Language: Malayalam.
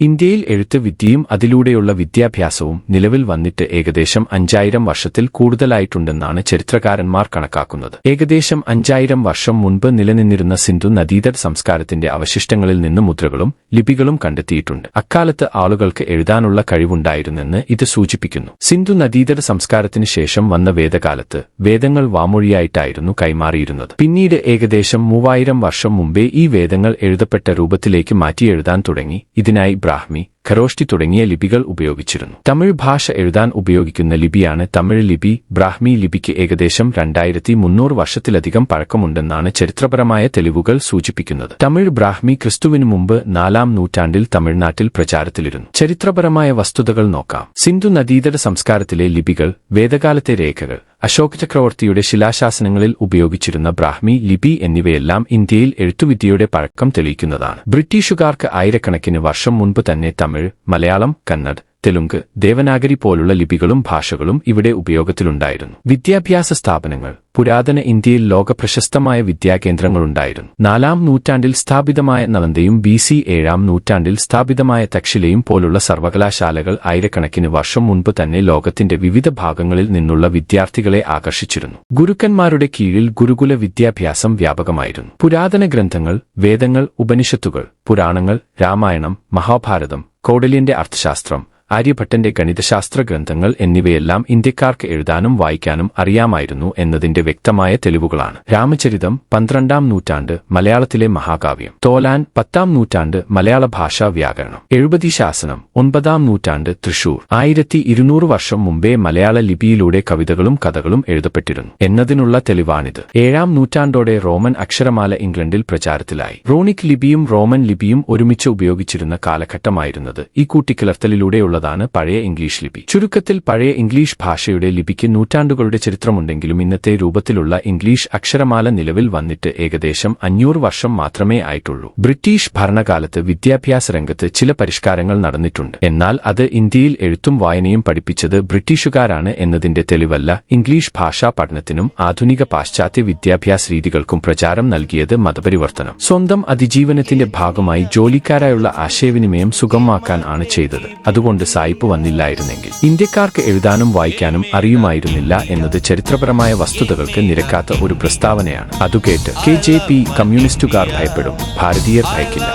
ഇന്ത്യയിൽ എഴുത്ത് വിദ്യയും അതിലൂടെയുള്ള വിദ്യാഭ്യാസവും നിലവിൽ വന്നിട്ട് ഏകദേശം അഞ്ചായിരം വർഷത്തിൽ കൂടുതലായിട്ടുണ്ടെന്നാണ് ചരിത്രകാരന്മാർ കണക്കാക്കുന്നത്. ഏകദേശം അഞ്ചായിരം വർഷം മുൻപ് നിലനിന്നിരുന്ന സിന്ധു നദീതട സംസ്കാരത്തിന്റെ അവശിഷ്ടങ്ങളിൽ നിന്ന് മുദ്രകളും ലിപികളും കണ്ടെത്തിയിട്ടുണ്ട്. അക്കാലത്ത് ആളുകൾക്ക് എഴുതാനുള്ള കഴിവുണ്ടായിരുന്നെന്ന് ഇത് സൂചിപ്പിക്കുന്നു. സിന്ധു നദീതട സംസ്കാരത്തിന് ശേഷം വന്ന വേദകാലത്ത് വേദങ്ങൾ വാമൊഴിയായിട്ടായിരുന്നു കൈമാറിയിരുന്നത്. പിന്നീട് ഏകദേശം മൂവായിരം വർഷം മുമ്പേ ഈ വേദങ്ങൾ എഴുതപ്പെട്ട രൂപത്തിലേക്ക് മാറ്റിയെഴുതാൻ തുടങ്ങി. ഇതിനായി ബ്രാഹ്മി ഖരോഷ്ടി തുടങ്ങിയ ലിപികൾ ഉപയോഗിച്ചിരുന്നു. തമിഴ് ഭാഷ എഴുതാൻ ഉപയോഗിക്കുന്ന ലിപിയാണ് തമിഴ് ലിപി. ബ്രാഹ്മി ലിപിക്ക് ഏകദേശം രണ്ടായിരത്തി മുന്നൂറ് വർഷത്തിലധികം പഴക്കമുണ്ടെന്നാണ് ചരിത്രപരമായ തെളിവുകൾ സൂചിപ്പിക്കുന്നത്. തമിഴ് ബ്രാഹ്മി ക്രിസ്തുവിനു മുമ്പ് നാലാം നൂറ്റാണ്ടിൽ തമിഴ്നാട്ടിൽ പ്രചാരത്തിലിരുന്നു. ചരിത്രപരമായ വസ്തുതകൾ നോക്കാം. സിന്ധു നദീതര സംസ്കാരത്തിലെ ലിപികൾ വേദകാലത്തെ രേഖകൾ അശോക ചക്രവർത്തിയുടെ ശിലാശാസനങ്ങളിൽ ഉപയോഗിച്ചിരുന്ന ബ്രാഹ്മി ലിപി എന്നിവയെല്ലാം ഇന്ത്യയിൽ എഴുത്തുവിദ്യയുടെ പഴക്കം തെളിയിക്കുന്നതാണ്. ബ്രിട്ടീഷുകാർക്ക് ആയിരക്കണക്കിന് വർഷം മുൻപ് തന്നെ തമിഴ് മലയാളം കന്നഡ് തെലുങ്ക് ദേവനാഗരി പോലുള്ള ലിപികളും ഭാഷകളും ഇവിടെ ഉപയോഗത്തിലുണ്ടായിരുന്നു. വിദ്യാഭ്യാസ സ്ഥാപനങ്ങൾ പുരാതന ഇന്ത്യയിൽ ലോകപ്രശസ്തമായ വിദ്യാകേന്ദ്രങ്ങളുണ്ടായിരുന്നു. നാലാം നൂറ്റാണ്ടിൽ സ്ഥാപിതമായ നളന്തയും ബി സി ഏഴാം നൂറ്റാണ്ടിൽ സ്ഥാപിതമായ തക്ഷിലയും പോലുള്ള സർവകലാശാലകൾ ആയിരക്കണക്കിന് വർഷം മുൻപ് തന്നെ ലോകത്തിന്റെ വിവിധ ഭാഗങ്ങളിൽ നിന്നുള്ള വിദ്യാർത്ഥികളെ ആകർഷിച്ചിരുന്നു. ഗുരുക്കന്മാരുടെ കീഴിൽ ഗുരുകുല വിദ്യാഭ്യാസം വ്യാപകമായിരുന്നു. പുരാതന ഗ്രന്ഥങ്ങൾ വേദങ്ങൾ ഉപനിഷത്തുകൾ പുരാണങ്ങൾ രാമായണം മഹാഭാരതം കൗടല്യന്റെ അർത്ഥശാസ്ത്രം ആര്യഭട്ടന്റെ ഗണിതശാസ്ത്ര ഗ്രന്ഥങ്ങൾ എന്നിവയെല്ലാം ഇന്ത്യക്കാർക്ക് എഴുതാനും വായിക്കാനും അറിയാമായിരുന്നു എന്നതിന്റെ വ്യക്തമായ തെളിവുകളാണ്. രാമചരിതം പന്ത്രണ്ടാം നൂറ്റാണ്ട് മലയാളത്തിലെ മഹാകാവ്യം. തോലാൻ പത്താം നൂറ്റാണ്ട് മലയാള ഭാഷാ വ്യാകരണം. എഴുപതി ശാസനം ഒൻപതാം നൂറ്റാണ്ട് തൃശൂർ. ആയിരത്തി ഇരുന്നൂറ് വർഷം മുമ്പേ മലയാള ലിപിയിലൂടെ കവിതകളും കഥകളും എഴുതപ്പെട്ടിരുന്നു. എന്നതിനുള്ള തെളിവാണിത്. ഏഴാം നൂറ്റാണ്ടോടെ റോമൻ അക്ഷരമാല ഇംഗ്ലണ്ടിൽ പ്രചാരത്തിലായി. റോണിക് ലിപിയും റോമൻ ലിപിയും ഒരുമിച്ച് ഉപയോഗിച്ചിരുന്ന കാലഘട്ടമായിരുന്നത് ഈ കൂട്ടിക്കലർത്തലിലൂടെയുള്ള ഉള്ളതാണ് പഴയ ഇംഗ്ലീഷ് ലിപി. ചുരുക്കത്തിൽ പഴയ ഇംഗ്ലീഷ് ഭാഷയുടെ ലിപിക്ക് നൂറ്റാണ്ടുകളുടെ ചരിത്രമുണ്ടെങ്കിലും ഇന്നത്തെ രൂപത്തിലുള്ള ഇംഗ്ലീഷ് അക്ഷരമാല നിലവിൽ വന്നിട്ട് ഏകദേശം അഞ്ഞൂറ് വർഷം മാത്രമേ ആയിട്ടുള്ളൂ. ബ്രിട്ടീഷ് ഭരണകാലത്ത് വിദ്യാഭ്യാസ രംഗത്ത് ചില പരിഷ്കാരങ്ങൾ നടന്നിട്ടുണ്ട്. എന്നാൽ അത് ഇന്ത്യയിൽ എഴുത്തും വായനയും പഠിപ്പിച്ചത് ബ്രിട്ടീഷുകാരാണ് എന്നതിന്റെ തെളിവല്ല ഇംഗ്ലീഷ് ഭാഷാ പഠനത്തിനും ആധുനിക പാശ്ചാത്യ വിദ്യാഭ്യാസ രീതികൾക്കും പ്രചാരം നൽകിയത് മതപരിവർത്തനം. സ്വന്തം അതിജീവനത്തിന്റെ ഭാഗമായി ജോലിക്കാരായുള്ള ആശയവിനിമയം സുഗമമാക്കാൻ ആണ് ചെയ്തത്. അതുകൊണ്ട് സായിപ്പ് വന്നില്ലായിരുന്നെങ്കിൽ. ഇന്ത്യക്കാർക്ക് എഴുതാനും വായിക്കാനും അറിയുമായിരുന്നില്ല എന്നത് ചരിത്രപരമായ വസ്തുതകൾക്ക് നിരക്കാത്ത ഒരു പ്രസ്താവനയാണ്. അതുകേട്ട് കെ ജെ പി കമ്മ്യൂണിസ്റ്റുകാർ ഭയപ്പെടും. ഭാരതീയർ ഭയക്കില്ല.